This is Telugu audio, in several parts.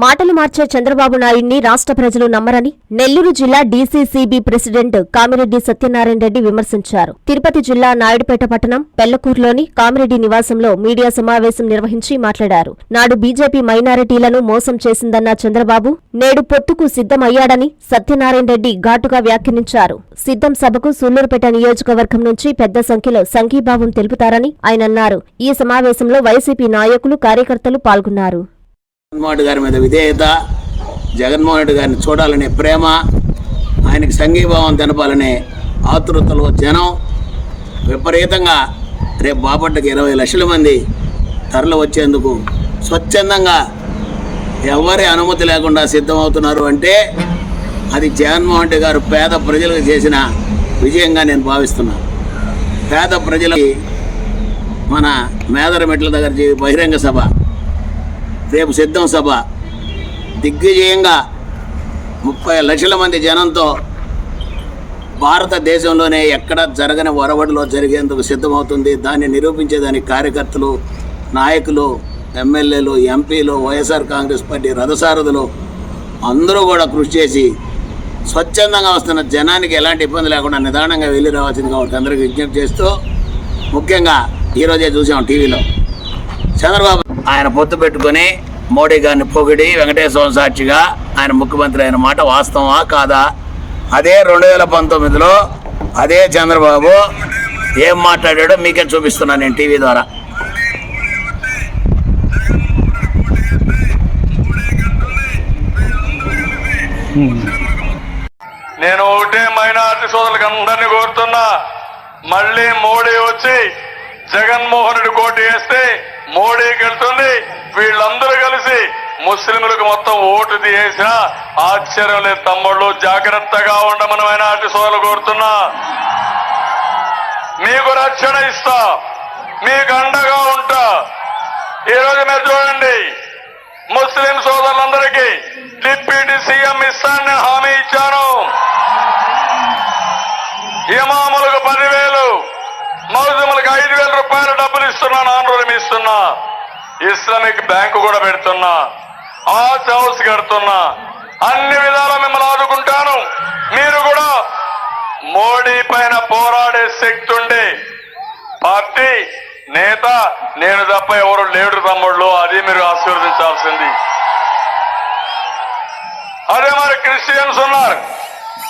మాటలు మార్చే చంద్రబాబు నాయుడిని రాష్ట్ర ప్రజలు నమ్మరని నెల్లూరు జిల్లా డీసీసీబీ ప్రెసిడెంట్ కామిరెడ్డి సత్యనారాయణ రెడ్డి విమర్శించారు. తిరుపతి జిల్లా నాయుడుపేట పట్టణం పెళ్ళకూరులోని కామిరెడ్డి నివాసంలో మీడియా సమావేశం నిర్వహించి మాట్లాడారు. నాడు బీజేపీ మైనారిటీలను మోసం చేసిందన్న చంద్రబాబు నేడు పొత్తుకు సిద్ధమయ్యాడని సత్యనారాయణ రెడ్డి ఘాటుగా వ్యాఖ్యానించారు. సిద్ధం సభకు సూళ్ళూరుపేట నియోజకవర్గం నుంచి పెద్ద సంఖ్యలో సంఘీభావం తెలుపుతారని ఆయన అన్నారు. ఈ సమావేశంలో వైసీపీ నాయకులు కార్యకర్తలు పాల్గొన్నారు. జగన్మోహన్ రెడ్డి గారి మీద విధేయత జగన్మోహన్ రెడ్డి గారిని చూడాలనే ప్రేమ ఆయనకి సంఘీభావం తెలపాలనే ఆతృతలో జనం విపరీతంగా రేపు బాపట్లకి ఇరవై లక్షల మంది తరలి వచ్చేందుకు స్వచ్ఛందంగా ఎవరి అనుమతి లేకుండా సిద్ధమవుతున్నారు అంటే అది జగన్మోహన్ రెడ్డి గారు పేద ప్రజలకు చేసిన విజయంగా నేను భావిస్తున్నాను పేద ప్రజలకి మన మేదరమెట్ల దగ్గర చే- బహిరంగ సభ రేపు సిద్ధం సభ. దిగ్విజయంగా ముప్పై లక్షల మంది జనంతో భారతదేశంలోనే ఎక్కడ జరగని ఒరవడిలో జరిగేందుకు సిద్ధమవుతుంది. దాన్ని నిరూపించేదానికి కార్యకర్తలు నాయకులు ఎమ్మెల్యేలు ఎంపీలు వైఎస్ఆర్ కాంగ్రెస్ పార్టీ రథసారథులు అందరూ కూడా కృషి చేసి స్వచ్ఛందంగా వస్తున్న జనానికి ఎలాంటి ఇబ్బంది లేకుండా నిదానంగా వెళ్ళి రావాల్సింది కాబట్టి అందరికీ విజ్ఞప్తి చేస్తూ ముఖ్యంగా ఈరోజే చూసాం టీవీలో. చంద్రబాబు ఆయన పొత్తు పెట్టుకొని మోడీ గారిని పొగిడి వెంకటేశ్వర సాక్షిగా ఆయన ముఖ్యమంత్రి అయిన మాట వాస్తవమా కాదా? అదే రెండు వేల పంతొమ్మిదిలో అదే చంద్రబాబు ఏం మాట్లాడాడో మీకే చూపిస్తున్నాను నేను టీవీ ద్వారా. నేను ఒకటే మైనార్టీ సోదరులకు అందరినీ కోరుతున్నా మళ్ళీ మోడీ వచ్చి జగన్మోహన్ రెడ్డి కోటి వేస్తే మోడీకి వెళ్తుంది వీళ్ళందరూ కలిసి ముస్లింలకు మొత్తం ఓటు తీసిన ఆశ్చర్యం లేదు తమ్ముళ్ళు. జాగ్రత్తగా ఉండమని మైనార్టీ సోదరులు కోరుతున్నా. మీకు రక్షణ ఇస్తా. మీకు అండగా ఉంటా. ఈ మీరు చూడండి. ముస్లిం సోదరులందరికీ డిప్యూటీ సీఎం ఇస్తానని హామీ ఇచ్చాను. ఇస్తున్నా నాన్ రోజులు ఇస్తున్నా. ఇస్లామిక్ బ్యాంకు కూడా పెడుతున్నా. ఆర్ట్ హౌస్ కడుతున్నా. అన్ని విధాలా మిమ్మల్ని ఆదుకుంటాను. మీరు కూడా మోడీ పైన పోరాడే శక్తి ఉండే పార్టీ నేత నేను తప్ప ఎవరు లేడు తమ్ముళ్ళు అది మీరు ఆశీర్వదించాల్సింది. అదే మరి క్రిస్టియన్స్ ఉన్నారు.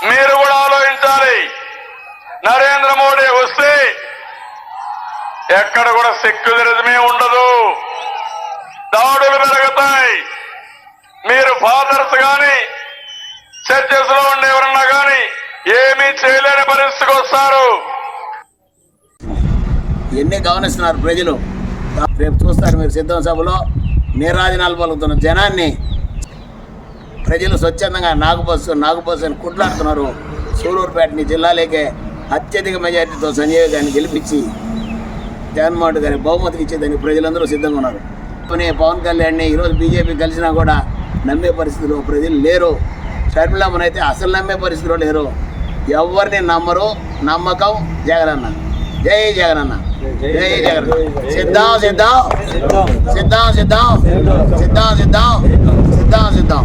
మీరు కూడా ఆలోచించాలి. నరేంద్ర మోడీ వస్తే ఎక్కడ కూడా సెక్యులరిజమే ఉండదు. దాడులు పెరుగుతాయి మీరు ఫాదర్స్ గాని చర్చెస్లో ఉండే ఎవరన్నా గాని ఏమీ చేయలేని పరిస్థితికి వస్తారు. ఎన్ని గమనిస్తున్నారు ప్రజలు? రేపు చూస్తారు మీరు సిద్ధం సభలో. నీరాజనాలు పలుకుతున్న జనాన్ని ప్రజలు స్వచ్ఛందంగా నాగుబస్సు నాగుబస్సు అని కుట్లాడుతున్నారు. సూలూరుపేటని జిల్లాలోకే అత్యధిక మెజార్టీతో సంజయ్ గారిని గెలిపించి జగన్మోహన్ రెడ్డి గారికి బహుమతికి ఇచ్చేదానికి ప్రజలందరూ సిద్ధంగా ఉన్నారు. పోనీ పవన్ కళ్యాణ్ని ఈరోజు బీజేపీ కలిసినా కూడా నమ్మే పరిస్థితిలో ప్రజలు లేరు. షర్మిలమ్మని అయితే అసలు నమ్మే పరిస్థితిలో లేరు. ఎవరిని నమ్మరు నమ్మకం జగనన్న. జై జగనన్న. జై జగన్. సిద్ధం సిద్ధం. సిద్ధం సిద్ధం. సిద్ధం సిద్ధం. సిద్ధం సిద్ధం.